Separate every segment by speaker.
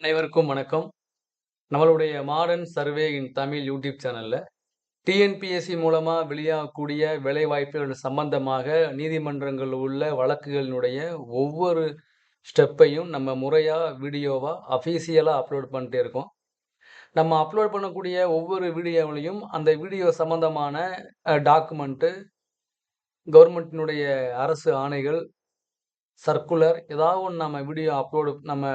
Speaker 1: அனைவருக்கும் வணக்கம். நம்மளுடைய modern survey in Tamil YouTube சேனலில் டிஎன்பிஎஸ்சி மூலமாக வெளியாகக்கூடிய வேலைவாய்ப்புகள் சம்பந்தமாக நீதிமன்றங்கள் உள்ள வழக்குகளினுடைய ஒவ்வொரு ஸ்டெப்பையும் நம்ம முறையாக வீடியோவாக அஃபீஷியலாக அப்லோட் பண்ணிட்டே இருக்கோம். நம்ம அப்லோட் பண்ணக்கூடிய ஒவ்வொரு வீடியோவிலையும் அந்த வீடியோ சம்பந்தமான டாக்குமெண்ட்டு கவர்மெண்ட்டினுடைய அரசு ஆணைகள் சர்க்குலர் ஏதாவது ஒன்று நம்ம வீடியோ அப்லோடு நம்ம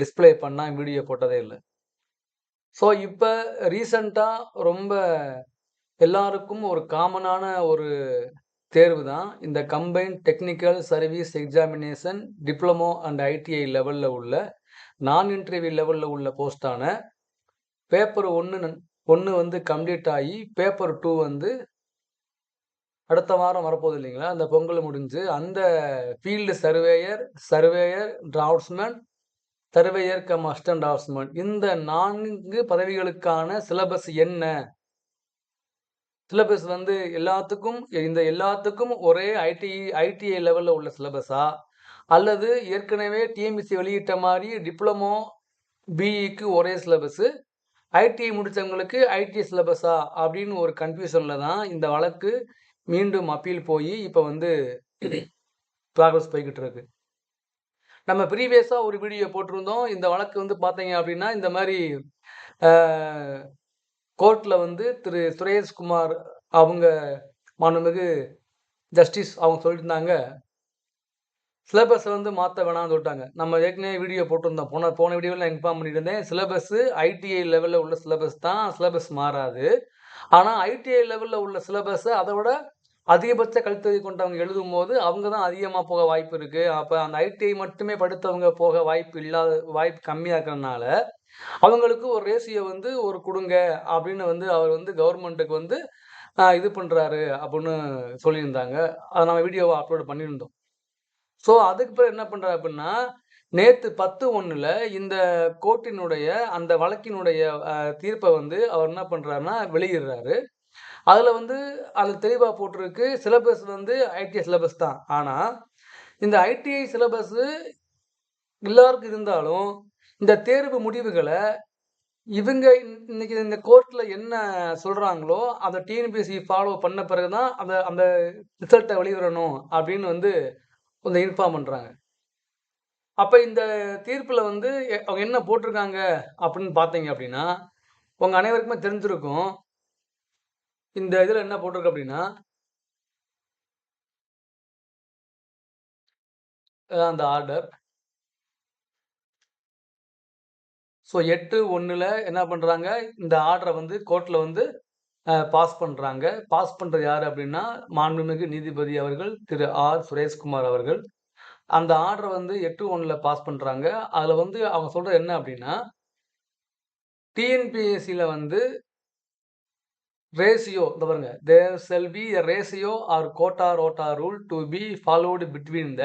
Speaker 1: டிஸ்ப்ளே பண்ணால் வீடியோ போட்டதே இல்லை. ஸோ இப்போ ரீசண்டாக ரொம்ப எல்லாருக்கும் ஒரு காமனான ஒரு தேர்வு தான் இந்த combine technical service examination diploma and ITI லெவலில் உள்ள நான் இன்டர்வியூ லெவலில் உள்ள போஸ்டான பேப்பர் ஒன்று ஒன்று வந்து கம்ப்ளீட் ஆகி பேப்பர் டூ வந்து அடுத்த வாரம் வரப்போகுது இல்லைங்களா? அந்த பொங்கல் முடிஞ்சு அந்த field surveyor surveyor draftsman surveyor cum assistant draftsman இந்த நான்கு பதவிகளுக்கான சிலபஸ் என்ன? சிலபஸ் வந்து எல்லாத்துக்கும் இந்த எல்லாத்துக்கும் ஒரே ஐடி ஐடிஐ லெவலில் உள்ள சிலபஸா அல்லது ஏற்கனவே டிஎம்பிசி வெளியிட்ட மாதிரி டிப்ளமோ பிஇக்கு ஒரே சிலபஸு ஐடிஐ முடித்தவங்களுக்கு ஐடிஐ சிலபஸா அப்படின்னு ஒரு கன்ஃபியூஷனில் தான் இந்த வழக்கு மீண்டும் அப்பீல் போய் இப்போ வந்து ப்ராக்ரஸ் போய்கிட்டு இருக்கு நம்ம ப்ரீவியஸாக ஒரு வீடியோ போட்டிருந்தோம். இந்த வழக்கு வந்து பார்த்தீங்க அப்படின்னா இந்த மாதிரி கோர்ட்டில் வந்து திரு சுரேஷ்குமார் அவங்க மாண்புமிகு ஜஸ்டிஸ் அவங்க சொல்லியிருந்தாங்க. சிலபஸை வந்து மாற்ற வேணாம்னு சொல்லிட்டாங்க. நம்ம ஏற்கனவே வீடியோ போட்டிருந்தோம். போன போன வீடியோவில் நான் இன்ஃபார்ம் பண்ணியிருந்தேன். சிலபஸ்ஸு ஐடிஐ லெவலில் உள்ள சிலபஸ் தான் சிலபஸ் மாறாது. ஆனால் ஐடிஐ லெவலில் உள்ள சிலபஸை அதை விட அதிகபட்ச கழுத்தறி கொண்டவங்க எழுதும் போது அவங்க தான் அதிகமாக போக வாய்ப்பு இருக்குது அப்போ அந்த ஐடிஐ மட்டுமே படுத்தவங்க போக வாய்ப்பு இல்லாத வாய்ப்பு கம்மியாக இருக்கிறனால அவங்களுக்கு ஒரு ரேசியோ வந்து ஒரு கொடுங்க அப்படின்னு வந்து அவர் வந்து கவர்மெண்ட்டுக்கு வந்து இது பண்ணுறாரு அப்படின்னு சொல்லியிருந்தாங்க. அதை நம்ம வீடியோவை அப்லோட் பண்ணியிருந்தோம். ஸோ அதுக்கு பிறகு என்ன பண்ணுறாரு அப்படின்னா நேற்று பத்து ஒன்றில் இந்த கோர்ட்டினுடைய அந்த வழக்கினுடைய தீர்ப்பை வந்து அவர் என்ன பண்ணுறாருன்னா வெளியிடுறாரு. அதில் வந்து அதில் தெளிவாக போட்டிருக்கு. சிலபஸ் வந்து ஐடிஐ சிலபஸ் தான். ஆனால் இந்த ஐடிஐ சிலபஸ்ஸு எல்லாருக்கும் இருந்தாலும் இந்த தேர்வு முடிவுகளை இவங்க இன்னைக்கு இந்த கோர்ட்டில் என்ன சொல்கிறாங்களோ அதை டிஎன்பிஎஸ்சி ஃபாலோ பண்ண பிறகு தான் அந்த அந்த ரிசல்ட்டை வெளியிடணும் அப்படின்னு வந்து கொஞ்சம் இன்ஃபார்ம் பண்ணுறாங்க அப்போ இந்த தீர்ப்பில் வந்து அவங்க என்ன போட்டிருக்காங்க அப்படின்னு பார்த்தீங்க அப்படின்னா உங்கள் அனைவருக்குமே தெரிஞ்சிருக்கும். இந்த இதில் என்ன போட்டிருக்கு அப்படின்னா அந்த ஆர்டர் ஸோ எட்டு ஒன்றில் என்ன பண்ணுறாங்க இந்த ஆர்டரை வந்து கோர்ட்டில் வந்து பாஸ் பண்ணுறாங்க பாஸ் பண்ணுறது யார் அப்படின்னா மாண்புமிகு நீதிபதி அவர்கள் திரு ஆர். சுரேஷ்குமார் அவர்கள். அந்த ஆர்டரை வந்து எட்டு ஒன்றில் பாஸ் பண்ணுறாங்க அதில் வந்து அவங்க சொல்கிறது என்ன அப்படின்னா டிஎன்பிஎஸ்சியில் வந்து ரேசியோ இந்த பாருங்க. There shall be a ratio or quota rota rule to be followed between the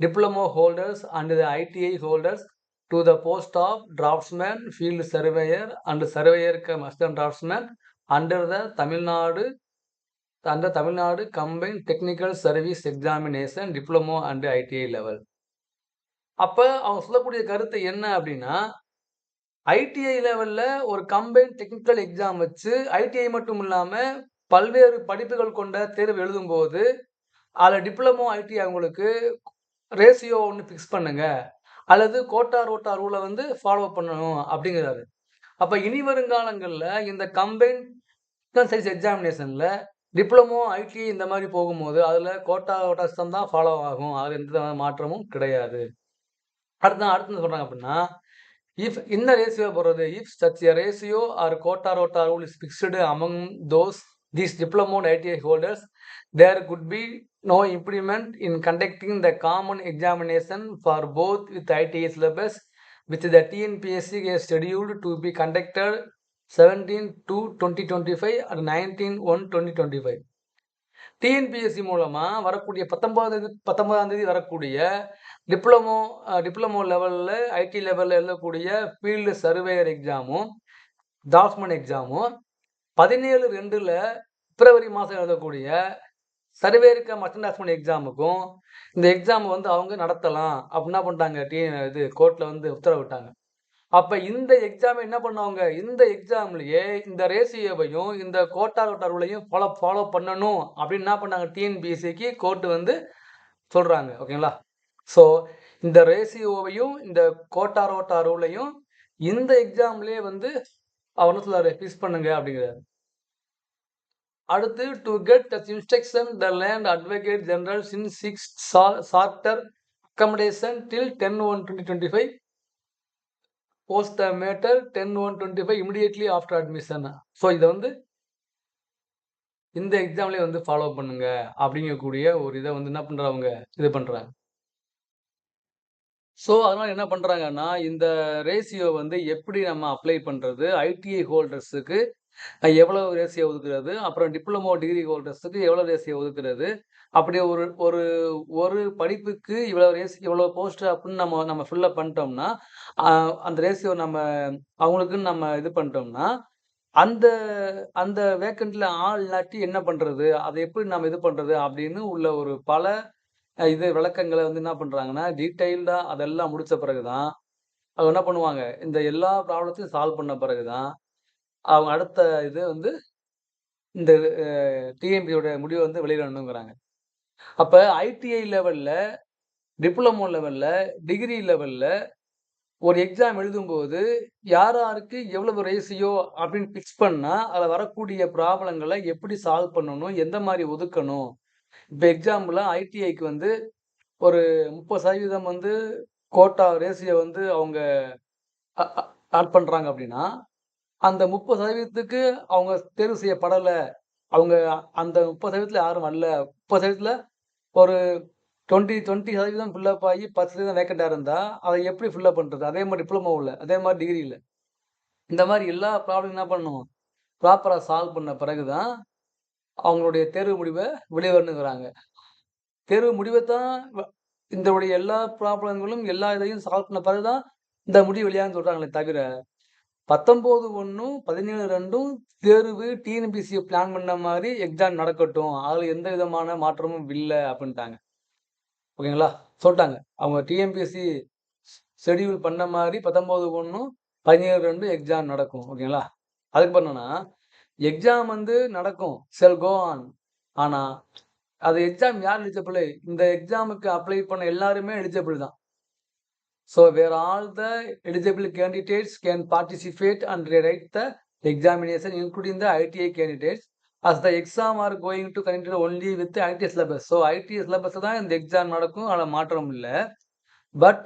Speaker 1: diploma holders and the ITI holders to the post of draftsman field surveyor and சர்வேயருக்கு assistant draftsman under the Tamil Nadu அந்த Tamil Nadu combine technical service examination diploma and ITI level அப்போ அவங்க சொல்லக்கூடிய கருத்து என்ன அப்படின்னா ITI லெவலில் ஒரு combine technical exam வச்சு ஐடிஐ மட்டும் இல்லாமல் பல்வேறு படிப்புகள் கொண்ட தேர்வு எழுதும்போது அதில் டிப்ளமோ ஐடி அவங்களுக்கு ரேசியோ ஒன்று ஃபிக்ஸ் பண்ணுங்க. அல்லது கோட்டா ரோட்டா ரூலை வந்து ஃபாலோ பண்ணணும் அப்படிங்கிறாரு. அப்போ இனி வருங்காலங்களில் இந்த கம்பைன் சைஸ் எக்ஸாமினேஷனில் டிப்ளமோ ஐடிஐ இந்த மாதிரி போகும்போது அதில் கோட்டா ரோட்டா சிஸ்டம் தான் ஃபாலோ ஆகும். அதில் எந்த மாற்றமும் கிடையாது. அடுத்து அடுத்து சொல்கிறாங்க அப்படின்னா if in the ratio போடுறது if such a ratio or quota rota rule is fixed among those these diploma and ITI holders there could be no impediment in conducting the common examination for both with ITI syllabus which the TNPSC is scheduled to be conducted 17 to 2025 and 19 1 2025 TNPSC மூலமாக வரக்கூடிய பத்தொன்பது பத்தொன்பதாம் தேதி வரக்கூடிய diploma diploma லெவலில் ID லெவலில் எழுதக்கூடிய field surveyor எக்ஸாமும் டாஸ்மன் எக்ஸாமும் பதினேழு ரெண்டில் பிப்ரவரி மாதம் எழுதக்கூடிய சர்வேருக்க மட்டன் டாஸ்மன் எக்ஸாமுக்கும் இந்த எக்ஸாம் வந்து அவங்க நடத்தலாம். அப்படின்னா பண்ணிட்டாங்க? டி இது கோர்ட்டில் வந்து உத்தரவிட்டாங்க. அப்போ இந்த எக்ஸாம் என்ன பண்ணுவாங்க? இந்த எக்ஸாம்லேயே இந்த ரேசியோவையும் இந்த கோட்டார் கோட்டார்களையும் ஃபாலோ ஃபாலோ பண்ணணும். அப்படின்னு என்ன பண்ணாங்க? டிஎன்பிஎஸ்சிக்கு கோர்ட்டு வந்து சொல்கிறாங்க ஓகேங்களா? ஸோ இந்த ரேசியோவையும் இந்த கோட்டார் ரோட்டா ரூலையும் இந்த எக்ஸாம்லேயே வந்து அவர் என்ன ஃபிக்ஸ் பண்ணுங்க அப்படிங்கிறாரு. அடுத்து to get the instruction the land advocate general sin six charter accommodation till ten one twenty twenty five post the matter ten one twenty five immediately after admission so இதை வந்து இந்த எக்ஸாம்லேயே வந்து ஃபாலோ பண்ணுங்க அப்படிங்கக்கூடிய ஒரு இதை வந்து என்ன பண்ணுறவங்க இது பண்ணுறாங்க ஸோ அதனால் என்ன பண்ணுறாங்கன்னா இந்த ரேஷியோ வந்து எப்படி நம்ம அப்ளை பண்ணுறது ஐடிஐ ஹோல்டர்ஸுக்கு எவ்வளோ ரேஷியோ ஒதுக்குறது? அப்புறம் டிப்ளமோ டிகிரி ஹோல்டர்ஸுக்கு எவ்வளோ ரேஷியோ ஒதுக்குறது? அப்படி ஒரு ஒரு ஒரு படிப்புக்கு இவ்வளோ ரேஸ் இவ்வளோ போஸ்ட் அப்படின்னு நம்ம நம்ம ஃபில்லப் பண்ணிட்டோம்னா அந்த ரேசியோ நம்ம அவங்களுக்குன்னு நம்ம இது பண்ணிட்டோம்னா அந்த அந்த வேக்கண்ட்டில் ஆள் இல்லாட்டி என்ன பண்றது? அதை எப்படி நம்ம இது பண்றது? அப்படின்னு உள்ள ஒரு பல இது விளக்கங்களை வந்து என்ன பண்றாங்கன்னா டீட்டெயில்டாக அதெல்லாம் முடித்த பிறகு தான் அவங்க என்ன பண்ணுவாங்க? இந்த எல்லா ப்ராப்ளத்தையும் சால்வ் பண்ண பிறகு தான் அவங்க அடுத்த இது வந்து இந்த டிஎம்பியோட முடிவை வந்து வெளியிடணுங்கிறாங்க. அப்போ ஐடிஐ லெவலில் டிப்ளமோ லெவலில் டிகிரி லெவலில் ஒரு எக்ஸாம் எழுதும்போது யார் யாருக்கு எவ்வளவு ரேசியோ அப்படின்னு ஃபிக்ஸ் பண்ணால் அதில் வரக்கூடிய ப்ராப்ளங்களை எப்படி சால்வ் பண்ணணும் எந்த மாதிரி ஒதுக்கணும். இப்போ எக்ஸாம்பிளாக ஐடிஐக்கு வந்து ஒரு முப்பது சதவீதம் வந்து கோட்டா ரேசியோ வந்து அவங்க ஆட் பண்ணுறாங்க அப்படின்னா அந்த முப்பது சதவீதத்துக்கு அவங்க தேர்வு செய்யப்படலை. அவங்க அந்த முப்பது சதவீதத்தில் யாரும் வரல. முப்பது சதவீதத்தில் ஒரு டுவெண்ட்டி டுவெண்ட்டி சதவீதம் ஃபில்லப் ஆகி பத்து சதவீதம் வேக்கண்டாக இருந்தால் அதை எப்படி ஃபில்லப் பண்ணுறது அதே மாதிரி டிப்ளமோவில் அதே மாதிரி டிகிரியில் இந்த மாதிரி எல்லா ப்ராப்ளம் என்ன பண்ணணும் ப்ராப்பராக சால்வ் பண்ண பிறகு தான் அவங்களுடைய தேர்வு முடிவை வெளிவரணுங்கிறாங்க தேர்வு முடிவை தான் இந்த எல்லா ப்ராப்ளங்களும் எல்லா இதையும் சால்வ் பண்ண பிறகு தான் இந்த முடிவு வெளியான்னு சொல்கிறாங்களே தவிர பத்தொம்போது ஒன்றும் பதினேழு ரெண்டும் தேர்வு டிஎன்பிசியை பிளான் பண்ண மாதிரி எக்ஸாம் நடக்கட்டும். அதில் எந்த விதமான மாற்றமும் இல்லை அப்படின்ட்டாங்க. ஓகேங்களா? சொல்லிட்டாங்க. அவங்க டிஎன்பிசி ஷெடியூல் பண்ண மாதிரி பத்தொம்போது ஒன்றும் பதினேழு ரெண்டு எக்ஸாம் நடக்கும். ஓகேங்களா? அதுக்கு பண்ணனா எக்ஸாம் வந்து நடக்கும். செல் கோ ஆன் ஆனால் அது எக்ஸாம் யார் எலிஜிபிள் இந்த எக்ஸாமுக்கு அப்ளை பண்ண எல்லாருமே எலிஜிபிள் தான் so where all the eligible candidates can participate and write the examination including the ITI candidates as the exam are going to consider only with the syllabus syllabus. So IT syllabus தான் இந்த exam நடக்கும். அதில் மாற்றம் இல்லை. But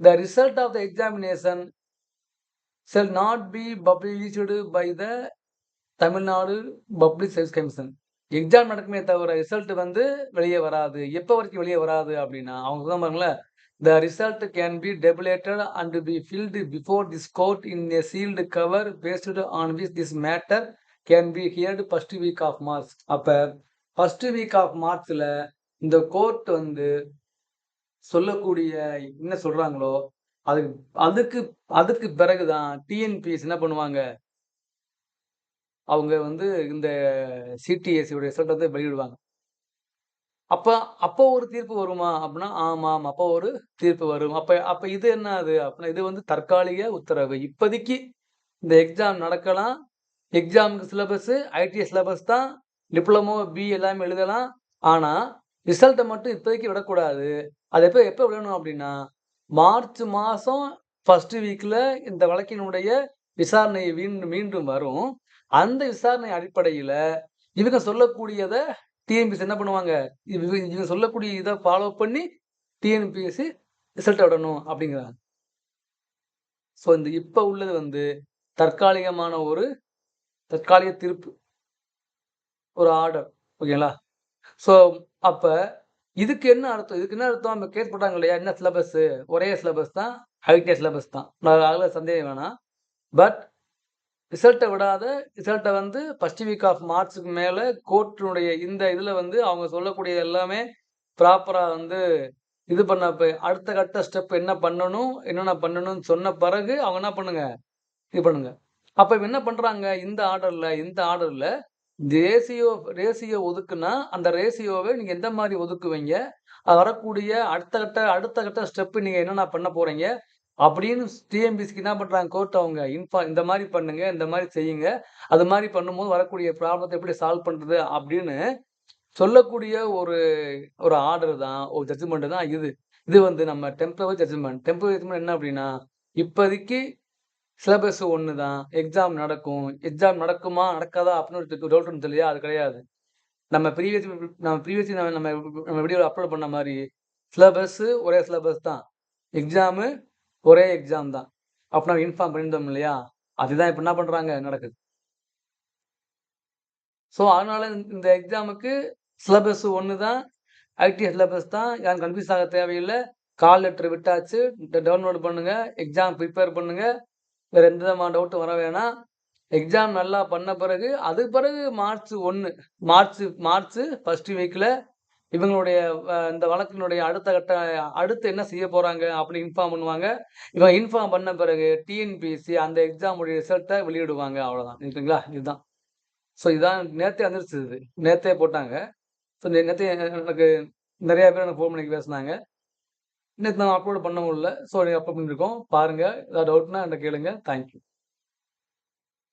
Speaker 1: the result of the examination shall not be published by the Tamil Nadu public service commission exam நடக்குமே தவிர result வந்து வெளியே வராது. எப்போ வரைக்கும் வெளியே வராது அப்படின்னா அவங்க தான் The the result can be tabulated and be filed before this court in a sealed cover based on this this matter can be heard week week of அப்போ ஃபர்ஸ்ட் வீக் ஆஃப் மார்ச்ல இந்த கோர்ட் வந்து சொல்லக்கூடிய என்ன சொல்றாங்களோ அதுக்கு அதுக்கு அதுக்கு பிறகுதான் டிஎன்பிஎஸ் என்ன பண்ணுவாங்க? அவங்க வந்து இந்த சிடிஎஸ்சியோட ரிசல்ட் வந்து வெளியிடுவாங்க. அப்ப அப்போ ஒரு தீர்ப்பு வருமா அப்படின்னா ஆமாம் அப்போ ஒரு தீர்ப்பு வரும். அப்ப அப்ப இது என்ன அது? அப்படின்னா இது வந்து தற்காலிக உத்தரவு. இப்போதைக்கு இந்த எக்ஸாம் நடக்கலாம். எக்ஸாமுக்கு சிலபஸ் ஐடி சிலபஸ் தான். டிப்ளமோ பி எல்லாமே எழுதலாம். ஆனால் ரிசல்ட்டை மட்டும் இப்போதைக்கு விடக்கூடாது. அது எப்போ எப்போ விடணும் அப்படின்னா மார்ச் மாதம் ஃபர்ஸ்ட் வீக்கில் இந்த வழக்கினுடைய விசாரணை மீண்டும் மீண்டும் வரும். அந்த விசாரணை அடிப்படையில் இவங்க சொல்லக்கூடியதை டிஎன்பிஎஸ் என்ன பண்ணுவாங்க? இவங்க இவங்க சொல்லக்கூடிய இதை ஃபாலோ பண்ணி டிஎன்பிஎஸ்சி ரிசல்ட் விடணும் அப்படிங்கிறாங்க. ஸோ இந்த இப்போ உள்ளது வந்து தற்காலிகமான ஒரு தற்காலிக திருப்பு ஒரு ஆர்டர் ஓகேங்களா ஸோ அப்போ இதுக்கு என்ன அர்த்தம்? இதுக்கு என்ன அர்த்தம்? நம்ம கேஸ் போட்டாங்க இல்லையா? என்ன சிலபஸ் ஒரே சிலபஸ் தான் ஐடிஐ சிலபஸ் தான். நான் அதில் சந்தேகம் வேணாம். பட் ரிசல்ட்டை விடாத ரிசல்ட்டை வந்து ஃபர்ஸ்ட் வீக் ஆஃப் மார்ச்சுக்கு மேலே கோர்ட்டினுடைய இந்த இதில் வந்து அவங்க சொல்லக்கூடிய எல்லாமே ப்ராப்பராக வந்து இது பண்ண இப்போ அடுத்த கட்ட ஸ்டெப் என்ன பண்ணணும் என்னென்ன பண்ணணும்னு சொன்ன பிறகு அவங்க என்ன பண்ணுங்க? இது பண்ணுங்க. அப்போ என்ன பண்ணுறாங்க இந்த ஆர்டரில் இந்த ஆர்டரில் ரேசியோ ரேசியோ ஒதுக்குனா அந்த ரேசியோவை நீங்கள் எந்த மாதிரி ஒதுக்குவீங்க? அது வரக்கூடிய அடுத்த கட்ட அடுத்த கட்ட ஸ்டெப்பு நீங்கள் என்னென்ன பண்ண போகிறீங்க அப்படின்னு டிஎம்பிசிக்கு என்ன பண்ணுறாங்க கோர்ட் அவங்க இன்ஃபா இந்த மாதிரி பண்ணுங்க இந்த மாதிரி செய்யுங்க. அது மாதிரி பண்ணும்போது வரக்கூடிய ப்ராப்ளத்தை எப்படி சால்வ் பண்ணுறது அப்படின்னு சொல்லக்கூடிய ஒரு ஒரு ஆர்டர் தான் ஒரு ஜட்ஜ்மெண்ட் தான் இது. இது வந்து நம்ம டெம்பரவரி ஜட்ஜ்மெண்ட் டெம்பரவரி ஜட்ஜ்மெண்ட் என்ன அப்படின்னா இப்போதைக்கு சிலபஸ் ஒன்று தான் எக்ஸாம் நடக்கும். எக்ஸாம் நடக்குமா நடக்காதா அப்படின்னு ஒரு டவுட் இருந்துச்சு இல்லையா? அது கிடையாது. நம்ம ப்ரீவியஸ் நம்ம ப்ரீவியஸ் நம்ம நம்ம நம்ம வீடியோவில் அப்லோட் பண்ண மாதிரி சிலபஸ்ஸு ஒரே சிலபஸ் தான். எக்ஸாமு ஒரே எக்ஸாம் தான். அப்போ நம்ம இன்ஃபார்ம் பண்ணியிருந்தோம் இல்லையா? அதுதான் இப்போ என்ன பண்ணுறாங்க நடக்குது. ஸோ அதனால இந்த எக்ஸாமுக்கு சிலபஸ் ஒன்று தான் ஐடி சிலபஸ் தான். யாரும் கன்ஃபியூஸ் ஆக தேவையில்லை. கால் லெட்டர் விட்டாச்சு. டவுன்லோட் பண்ணுங்கள் எக்ஸாம் ப்ரிப்பேர் பண்ணுங்கள் வேறு எந்த விதமான டவுட்டும் வர வேணாம். எக்ஸாம் நல்லா பண்ண பிறகு அதுக்கு பிறகு மார்ச் ஒன்று மார்ச் மார்ச் ஃபஸ்ட்டு வீக்கில் இவங்களுடைய இந்த வழக்கினுடைய அடுத்த கட்ட அடுத்து என்ன செய்ய போகிறாங்க அப்படின்னு இன்ஃபார்ம் பண்ணுவாங்க. இவங்க இன்ஃபார்ம் பண்ண பிறகு டிஎன்பிஎஸ்சி அந்த எக்ஸாமுடைய ரிசல்ட்டை வெளியிடுவாங்க. அவ்வளோதான் இருக்குங்களா இதுதான். ஸோ இதான் நேற்றே வந்துருச்சு நேரத்தே நேற்றே போட்டாங்க ஸோ நேற்றே எனக்கு நிறையா பேர் எனக்கு ஃபோன் பண்ணி பேசினாங்க. நேற்று நான் அப்லோட் பண்ண முடியல ஸோ நீங்கள் அப்லோட் பண்ணியிருக்கோம் பாருங்கள் ஏதாவது டவுட்னா என்கிட்ட கேளுங்க. தேங்க்யூ